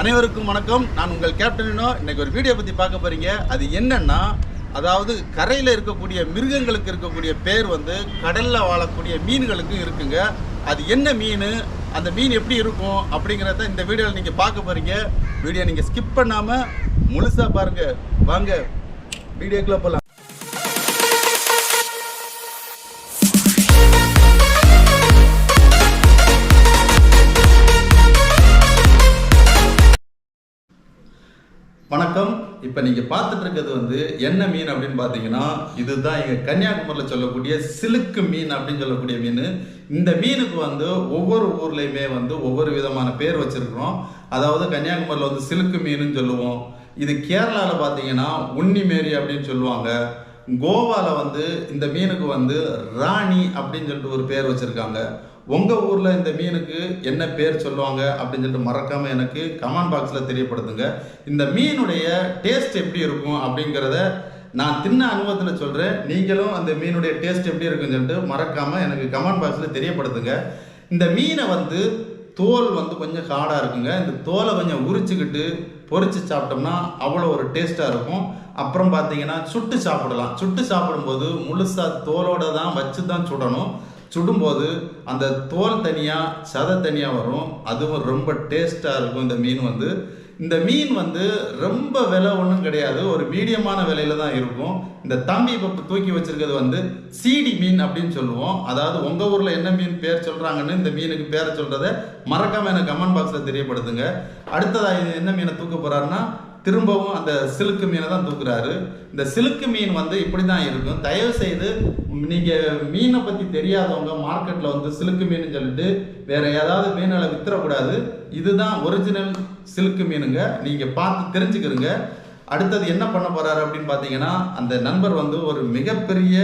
அனைவருக்கும் வணக்கம். நான் உங்கள் கேப்டனோ இன்னைக்கு ஒரு வீடியோ பற்றி பார்க்க போகிறீங்க அது என்னென்னா அதாவது கரையில் இருக்கக்கூடிய மிருகங்களுக்கு இருக்கக்கூடிய பேர் வந்து கடலில் வாழக்கூடிய மீன்களுக்கும் இருக்குங்க. அது என்ன மீன்? அந்த மீன் எப்படி இருக்கும்? அப்படிங்கிறத இந்த வீடியோவில் நீங்கள் பார்க்க போகிறீங்க வீடியோ நீங்கள் ஸ்கிப் பண்ணாமல் முழுசாக பாருங்கள் வாங்க வீடியோக்குள்ளே போகலாம் வணக்கம். இப்போ நீங்கள் பார்த்துட்டு இருக்கிறது வந்து என்ன மீன் அப்படின்னு பார்த்தீங்கன்னா இதுதான் எங்கள் கன்னியாகுமரியில் சொல்லக்கூடிய சிலுக்கு மீன் அப்படின்னு சொல்லக்கூடிய மீன். இந்த மீனுக்கு வந்து ஒவ்வொரு ஊர்லேயுமே வந்து ஒவ்வொரு விதமான பேர் வச்சிருக்கிறோம். அதாவது கன்னியாகுமரியில் வந்து சிலுக்கு மீனுன்னு சொல்லுவோம். இது கேரளாவில் பார்த்தீங்கன்னா உன்னிமேரி அப்படின்னு சொல்லுவாங்க. கோவாவில் வந்து இந்த மீனுக்கு வந்து ராணி அப்படின்னு சொல்லிட்டு ஒரு பேர் வச்சுருக்காங்க. உங்கள் ஊரில் இந்த மீனுக்கு என்ன பேர் சொல்லுவாங்க அப்படின்னு சொல்லிட்டு மறக்காமல் எனக்கு கமெண்ட் பாக்ஸில் தெரியப்படுத்துங்க. இந்த மீனுடைய டேஸ்ட் எப்படி இருக்கும் அப்படிங்கிறத நான் தின்ன அனுபவத்தில் சொல்கிறேன் நீங்களும் அந்த மீனுடைய டேஸ்ட் எப்படி இருக்குன்னு சொல்லிட்டு மறக்காமல் எனக்கு கமெண்ட் பாக்ஸில் தெரியப்படுத்துங்க. இந்த மீனை வந்து தோல் வந்து கொஞ்சம் ஹார்டாக இருக்குங்க. இந்த தோலை கொஞ்சம் உரிச்சுக்கிட்டு பொறிச்சு சாப்பிட்டோம்னா அவ்வளோ ஒரு டேஸ்ட்டாக இருக்கும். அப்புறம் பார்த்தீங்கன்னா சுட்டு சாப்பிடலாம். சுட்டு சாப்பிடும்போது முழுசாக தோலோடு தான் வச்சு தான் சுடணும். சுடும்போது அந்த தோல் தனியாக சதை தனியாக வரும். அதுவும் ரொம்ப டேஸ்ட்டாக இருக்கும் இந்த மீன் வந்து. இந்த மீன் வந்து ரொம்ப விலை ஒன்றும் கிடையாது. ஒரு மீடியமான விலையில தான் இருக்கும். இந்த தம்பி இப்போ தூக்கி வச்சிருக்கிறது வந்து சீடி மீன் அப்படின்னு சொல்லுவோம். அதாவது உங்கள் ஊரில் என்ன மீன் பேர் சொல்கிறாங்கன்னு இந்த மீனுக்கு பேரை சொல்கிறத மறக்காமல் எனக்கு கமெண்ட் பாக்ஸில் தெரியப்படுத்துங்க. அடுத்ததாக என்ன மீனை தூக்க போகிறாருன்னா திரும்பவும் அந்த சிலுக்கு மீனை தான் தூக்குறாரு. இந்த சிலுக்கு மீன் வந்து இப்படி தான் இருக்கும். தயவு செய்து நீங்கள் மீனை பற்றி தெரியாதவங்க மார்க்கெட்டில் வந்து சிலுக்கு மீன் சொல்லிட்டு வேறு ஏதாவது மீன்களை வித்துறக்கூடாது. இதுதான் ஒரிஜினல் சிலுக்கு மீனுங்க. நீங்கள் பார்த்து தெரிஞ்சுக்கிறங்க. அடுத்தது என்ன பண்ண போகிறாரு அப்படின்னு பார்த்தீங்கன்னா அந்த நண்பர் வந்து ஒரு மிகப்பெரிய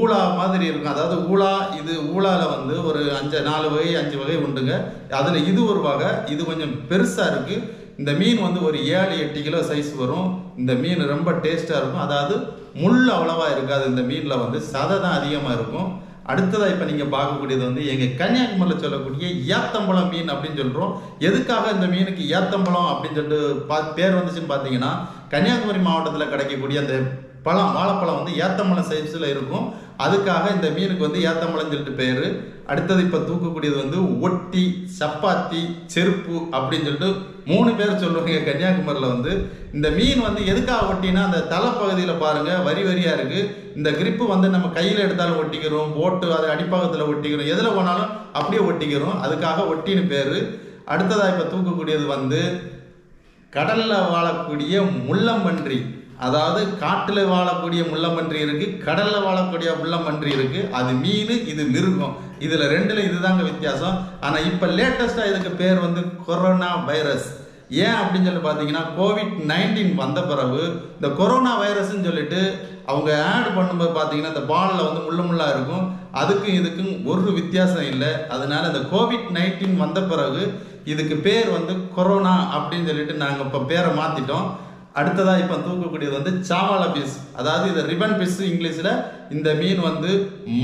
ஊழா மாதிரி இருக்கும். அதாவது ஊழா இது ஊழாவில் வந்து ஒரு அஞ்சு நாலு வகை அஞ்சு வகை உண்டுங்க. அதில் இது ஒரு வகை இது கொஞ்சம் பெருசாக இருக்குது இந்த மீன் வந்து ஒரு ஏழு எட்டு கிலோ சைஸ் வரும். இந்த மீன் ரொம்ப டேஸ்ட்டாக இருக்கும். அதாவது முள் அவ்வளவா இருக்காது. இந்த மீனில் வந்து சதை தான் அதிகமாக இருக்கும். அடுத்ததாக இப்போ நீங்கள் பார்க்கக்கூடியது வந்து எங்கள் கன்னியாகுமரியில் சொல்லக்கூடிய ஏத்தம்பழம் மீன் அப்படின்னு சொல்கிறோம் எதுக்காக இந்த மீனுக்கு ஏத்தம்பழம் அப்படின்னு சொல்லிட்டு பா பேர் வந்துச்சுன்னு பார்த்தீங்கன்னா கன்னியாகுமரி மாவட்டத்தில் கிடைக்கக்கூடிய அந்த பழம் வாழைப்பழம் வந்து ஏத்தம்பழம் சைஸில் இருக்கும். அதுக்காக இந்த மீனுக்கு வந்து ஏத்தம்பழம் சொல்லிட்டு பேர். அடுத்தது இப்போ தூக்கக்கூடியது வந்து ஒட்டி சப்பாத்தி செருப்பு அப்படின்னு சொல்லிட்டு மூணு பேர் சொல்லுவாங்க கன்னியாகுமரியில் வந்து. இந்த மீன் வந்து எதுக்காக ஒட்டினா அந்த தலைப்பகுதியில் பாருங்க வரி வரியாக இருக்குது இந்த கிரிப்பு வந்து நம்ம கையில் எடுத்தாலும் ஒட்டிக்கிறோம் போட்டு அதை அடிப்பாகத்தில் ஒட்டிக்கிறோம். எதில் போனாலும் அப்படியே ஒட்டிக்கிறோம். அதுக்காக ஒட்டின்னு பேர். அடுத்ததாக இப்போ தூக்கக்கூடியது வந்து கடலில் வாழக்கூடிய முள்ளம்பன்றி. அதாவது காட்டில் வாழக்கூடிய முள்ளம்பன்றி இருக்குது கடலில் வாழக்கூடிய முள்ளம்பன்றி இருக்குது அது மீன் இது மிருகம். இதில் ரெண்டில் இதுதாங்க வித்தியாசம். ஆனால் இப்போ லேட்டஸ்ட்டாக இதுக்கு பேர் வந்து கொரோனா வைரஸ் ஏன் அப்படின்னு சொல்லி பார்த்தீங்கன்னா கோவிட் நைன்டீன் வந்த பிறகு இந்த கொரோனா வைரஸ்ன்னு சொல்லிட்டு அவங்க ஆட் பண்ணும்போது பார்த்தீங்கன்னா இந்த பாலில் வந்து முள்ளு முள்ளாக இருக்கும். அதுக்கும் இதுக்கும் ஒரு வித்தியாசம் இல்லை. அதனால இந்த கோவிட் நைன்டீன் வந்த பிறகு இதுக்கு பேர் வந்து கொரோனா அப்படின்னு சொல்லிட்டு நாங்கள் இப்போ பேரை மாற்றிட்டோம் அடுத்ததாக இப்போ தூக்கக்கூடியது வந்து சாவால பீஸ். அதாவது இது ரிபன் பீஸ் இங்கிலீஷில் இந்த மீன் வந்து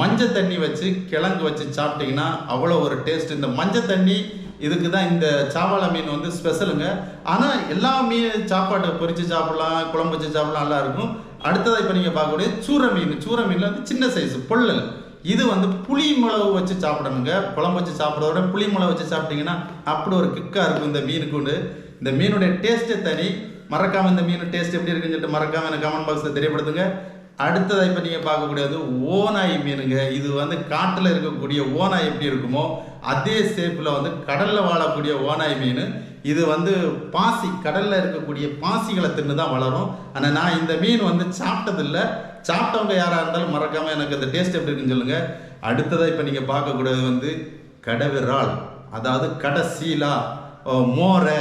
மஞ்சள் தண்ணி வச்சு கிழங்கு வச்சு சாப்பிட்டீங்கன்னா அவ்வளோ ஒரு டேஸ்ட் இந்த மஞ்சள் தண்ணி இதுக்கு தான் இந்த சாவால மீன் வந்து ஸ்பெஷலுங்க. ஆனால் எல்லா மீன் சாப்பாட்டை பொரித்து சாப்பிடலாம் குழம்பு வச்சு சாப்பிடலாம் நல்லா இருக்கும். அடுத்ததாக இப்போ நீங்கள் பார்க்கக்கூடிய சூர மீன். சூர மீனில் வந்து சின்ன சைஸ் பொள்ளல் இது வந்து புளி மிளகு வச்சு சாப்பிடணுங்க. குழம்பு வச்சு சாப்பிட்றத விட புளி மிளகு வச்சு சாப்பிட்டீங்கன்னா அப்படி ஒரு கிக்காக இருக்கும் இந்த மீனுக்கு இந்த மீனுடைய டேஸ்ட்டே தனி. மறக்காம இந்த மீன் டேஸ்ட் எப்படி இருக்குன்னு சொல்லிட்டு மறக்காம எனக்கு கமெண்ட் பாக்ஸில் தெரியப்படுத்துங்க. அடுத்ததை இப்போ நீங்கள் பார்க்கக்கூடியது ஓனாய் மீனுங்க. இது வந்து காட்டில் இருக்கக்கூடிய ஓநாய் எப்படி இருக்குமோ அதே ஷேப்பில் வந்து கடலில் வாழக்கூடிய ஓனாய் மீன். இது வந்து பாசி கடலில் இருக்கக்கூடிய பாசிகளை தின்னு தான் வளரும். ஆனால் நான் இந்த மீன் வந்து சாப்பிட்டதில்ல. சாப்பிட்டவங்க யாராக இருந்தாலும் மறக்காமல் எனக்கு இந்த டேஸ்ட் எப்படி இருக்குன்னு சொல்லுங்கள் அடுத்ததாக இப்போ நீங்கள் பார்க்கக்கூடியது வந்து கடவிரால் அதாவது கடசீலா மோரை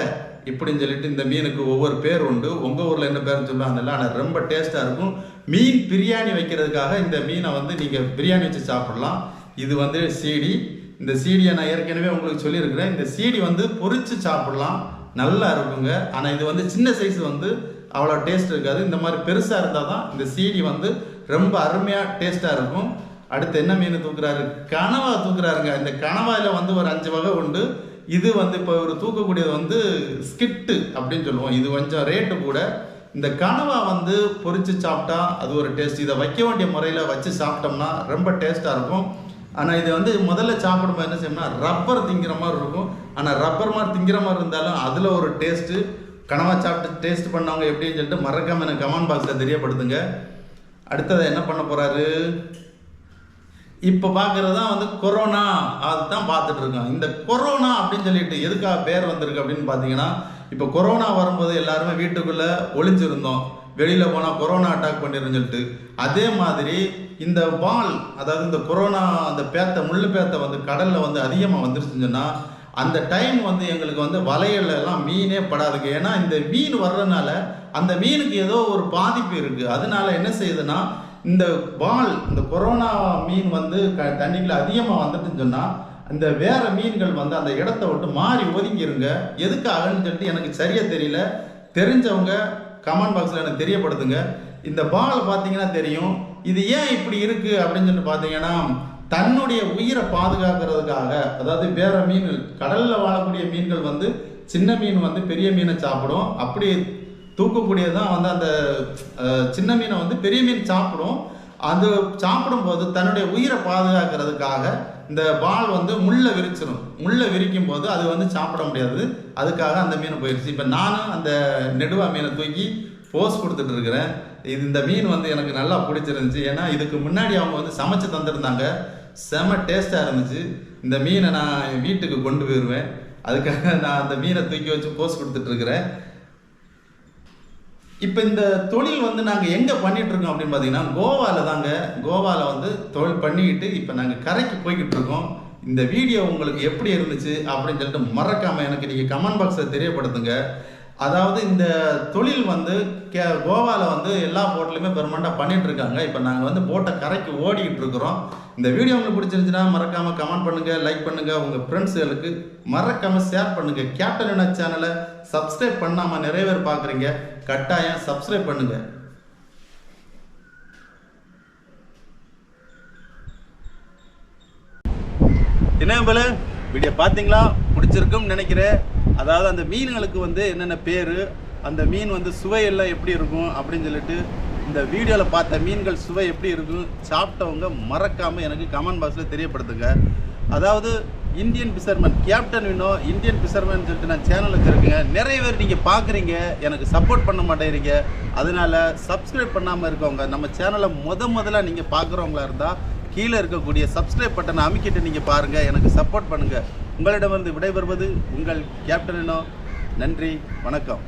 இப்படின்னு சொல்லிட்டு இந்த மீனுக்கு ஒவ்வொரு பேர் உண்டு. உங்கள் ஊரில் என்ன பேர்னு சொல்லுவாங்கல்ல ஆனால் ரொம்ப டேஸ்ட்டாக இருக்கும். மீன் பிரியாணி வைக்கிறதுக்காக இந்த மீனை வந்து நீங்கள் பிரியாணி வச்சு சாப்பிடலாம். இது வந்து சீடி இந்த சீடியை நான் ஏற்கனவே உங்களுக்கு சொல்லியிருக்கிறேன். இந்த சீடி வந்து பொறிச்சு சாப்பிடலாம். நல்லா இருக்குங்க. ஆனால் இது வந்து சின்ன சைஸ் வந்து அவ்வளோ டேஸ்ட் இருக்காது. இந்த மாதிரி பெருசாக இருந்தால் தான் இந்த சீடி வந்து ரொம்ப அருமையாக டேஸ்ட்டாக இருக்கும். அடுத்து என்ன மீன் தூக்குறாரு? கனவா தூக்குறாருங்க. இந்த கனவாயில் வந்து ஒரு அஞ்சு வகை உண்டு. இது வந்து இப்போ ஒரு தூக்கக்கூடியது வந்து ஸ்கிட்டு அப்படின்னு சொல்லுவோம். இது கொஞ்சம் ரேட்டு கூட. இந்த கனவா வந்து பொறிச்சு சாப்பிட்டா அது ஒரு டேஸ்ட் இதை வைக்க வேண்டிய முறையில் வச்சு சாப்பிட்டோம்னா ரொம்ப டேஸ்ட்டாக இருக்கும். ஆனால் இதை வந்து முதல்ல சாப்பிடும்போது என்ன செய்யணும்னா ரப்பர் திங்கிற மாதிரி இருக்கும். ஆனால் ரப்பர் மாதிரி திங்கிற மாதிரி இருந்தாலும் அதில் ஒரு டேஸ்ட்டு கனவா சாப்பிட்டு டேஸ்ட் பண்ணவங்க எப்படின்னு சொல்லிட்டு மறக்காமல் எனக்கு கமெண்ட் பாக்ஸில் தெரியப்படுத்துங்க. அடுத்தது என்ன பண்ண போகிறாரு இப்போ பார்க்குறது தான் வந்து கொரோனா அதுதான் பார்த்துட்டு இருக்கோம் இந்த கொரோனா அப்படின்னு சொல்லிட்டு எதுக்காக பேர் வந்திருக்கு அப்படின்னு பார்த்தீங்கன்னா இப்போ கொரோனா வரும்போது எல்லாருமே வீட்டுக்குள்ளே ஒளிஞ்சிருந்தோம். வெளியில் போனால் கொரோனா அட்டாக் பண்ணிருன்னு சொல்லிட்டு. அதே மாதிரி இந்த வால் அதாவது இந்த கொரோனா அந்த பேத்தை முள்ளு பேத்தை வந்து கடலில் வந்து அதிகமாக வந்துருச்சுன்னு சொன்னால் அந்த டைம் வந்து எங்களுக்கு வந்து வலையில மீனே படாதுங்க. ஏன்னா இந்த மீன் வர்றதுனால அந்த மீனுக்கு ஏதோ ஒரு பாதிப்பு இருக்குது அதனால என்ன செய்யுதுன்னா இந்த வால் இந்த கொரோனா மீன் வந்து க தண்ணிக்குள்ள அதிகமாக வந்துட்டுன்னு சொன்னால் இந்த வேற மீன்கள் வந்து அந்த இடத்த விட்டு மாறி ஒதுங்கிருங்க. எதுக்காகன்னு சொல்லிட்டு எனக்கு சரியாக தெரியல. தெரிஞ்சவங்க கமெண்ட் பாக்ஸில் எனக்கு தெரியப்படுத்துங்க. இந்த பால் பார்த்தீங்கன்னா தெரியும். இது ஏன் இப்படி இருக்குது அப்படின்னு சொல்லிட்டு பார்த்தீங்கன்னா தன்னுடைய உயிரை பாதுகாக்கிறதுக்காக அதாவது வேற மீன்கள் கடலில் வாழக்கூடிய மீன்கள் வந்து சின்ன மீன் வந்து பெரிய மீனை சாப்பிடும். அப்படி தூக்கக்கூடியது தான் வந்து அந்த சின்ன மீனை வந்து பெரிய மீன் சாப்பிடும். அது சாப்பிடும்போது தன்னுடைய உயிரை பாதுகாக்கிறதுக்காக இந்த பால் வந்து முள்ளை விரிச்சிடும் முள்ளை விரிக்கும் போது அது வந்து சாப்பிட முடியாது. அதுக்காக அந்த மீன் போயிடுச்சு இப்போ நானும் அந்த நெடுவா மீனை தூக்கி போஸ் கொடுத்துட்டு இருக்கிறேன். இது இந்த மீன் வந்து எனக்கு நல்லா பிடிச்சிருந்துச்சு. ஏன்னா இதுக்கு முன்னாடி அவங்க வந்து சமைச்சு தந்துருந்தாங்க. செம டேஸ்ட்டாக இருந்துச்சு. இந்த மீனை நான் என் வீட்டுக்கு கொண்டு போயிடுவேன் அதுக்காக நான் அந்த மீனை தூக்கி வச்சு போஸ் கொடுத்துட்டு இருக்கிறேன். இப்போ இந்த தொழில் வந்து நாங்கள் எங்கே பண்ணிகிட்ருக்கோம் அப்படின்னு பார்த்தீங்கன்னா கோவாவில் தாங்க கோவாவில் வந்து தொழில் பண்ணிக்கிட்டு இப்போ நாங்கள் கரைக்கு போய்கிட்டு இருக்கோம் இந்த வீடியோ உங்களுக்கு எப்படி இருந்துச்சு அப்படின்னு சொல்லிட்டு மறக்காமல் எனக்கு நீங்கள் கமெண்ட் பாக்ஸில் தெரியப்படுத்துங்க. அதாவது இந்த தொழில் வந்து கே கோவாவில் வந்து எல்லா போட்லையுமே பெர்மனண்டாக பண்ணிகிட்ருக்காங்க இப்போ நாங்கள் வந்து போட்டை கரைக்கு ஓடிக்கிட்டு இருக்கிறோம் இந்த வீடியோ உங்களுக்கு பிடிச்சிருந்துச்சுன்னா மறக்காமல் கமெண்ட் பண்ணுங்கள் லைக் பண்ணுங்கள் உங்கள் ஃப்ரெண்ட்ஸுகளுக்கு மறக்காமல் ஷேர் பண்ணுங்கள் கேப்டன் என்ன சேனலை சப்ஸ்கிரைப் பண்ணாமல் நிறைய பேர் பார்க்குறீங்க கட்டாயம் சப்ஸ்கிரைப் பண்ணுங்கள் என்ன போல வீடியோ பார்த்தீங்களா? பிடிச்சிருக்கும்னு நினைக்கிறேன். அதாவது அந்த மீன்களுக்கு வந்து என்னென்ன பேர் அந்த மீன் வந்து சுவையெல்லாம் எப்படி இருக்கும் அப்படின்னு சொல்லிட்டு இந்த வீடியோவில் பார்த்த மீன்கள் சுவை எப்படி இருக்கும் சாப்பிட்டவங்க மறக்காமல் எனக்கு கமெண்ட் பாக்ஸில் தெரியப்படுத்துங்க. அதாவது Indian fisherman captain Vino Indian fisherman சொல்லிட்டு நான் சேனல் வச்சுருக்கேங்க. நிறைய பேர் நீங்கள் பார்க்குறீங்க. எனக்கு சப்போர்ட் பண்ண மாட்டேங்கிறீங்க. அதனால சப்ஸ்கிரைப் பண்ணாமல் இருக்கவங்க நம்ம சேனலை முத முதல்ல நீங்கள் பார்க்குறவங்களா இருந்தால் கீழே இருக்கக்கூடிய சப்ஸ்கிரைப் பட்டனை அமைக்கிட்டு நீங்கள் பாருங்கள் எனக்கு சப்போர்ட் பண்ணுங்கள் உங்களிடமிருந்து விடைபெறுவது உங்கள் கேப்டன் வினோ நன்றி வணக்கம்.